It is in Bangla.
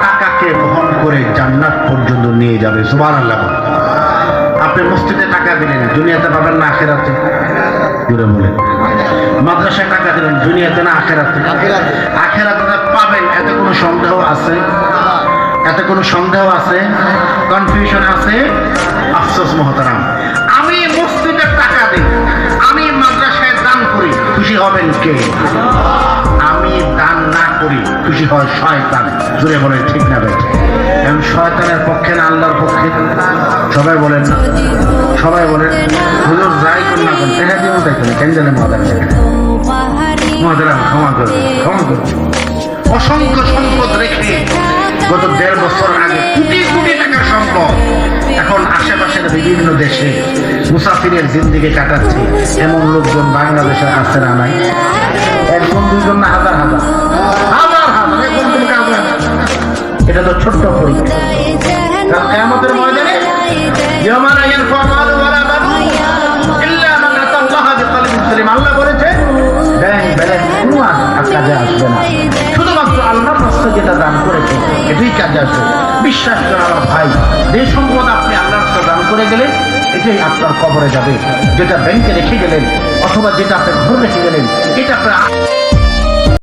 টাকাকে বহন করে জান্নাত পর্যন্ত নিয়ে যাবে সুবান আল্লাহ আপনি মসজিদে টাকা দিলেন দুনিয়াতে পাবেন না আখেরাতে? জুড়ে বলেন। মাদ্রাসায় টাকা দিলেন দুনিয়াতে না আখেরাতে? আখেরাতে। পাবেন এতে কোনো সন্দেহ আছে? এতে কোনো সন্দেহ আছে? কনফিউশন আছে? আফসোস মহতারাম। আমি মসজিদের টাকা দিই আমি মাদ্রাসায় দান করি খুশি হবেন কে? আমি দান না করি খুশি হয় শয়তান। জুড়ে বলে, ঠিক না এখন শয়তানের পক্ষে না, আল্লাহর পক্ষে সবাই বলেন সবাই বলেন, হুজুর যাই করুন না করুন দেখা দিয়ে তাই করি কেন জানে মহাদার ক্ষমা করুন ক্ষমা করুন অসংখ্য সম্পদ রেখে গত দেড় বছর আগে কোটি কোটি টাকার সম্পদ এখন আশেপাশের বিভিন্ন দেশে মুসাফিরের জিন্দিগি কাটাচ্ছে। এমন লোকজন বাংলাদেশে আছে না নাই? একজন দুজন না, হাজার হাজার। এটা তো ছোট্ট পরীক্ষা। যেটা বিশ্বাস ভাই সম্পদ আপনি দান করে গেলেন কবরে যাবে। যেটা ব্যাংকে রেখে গেলেন, অথবা যেটা আপনার ঘর রেখে গেলেন, এটা আপনার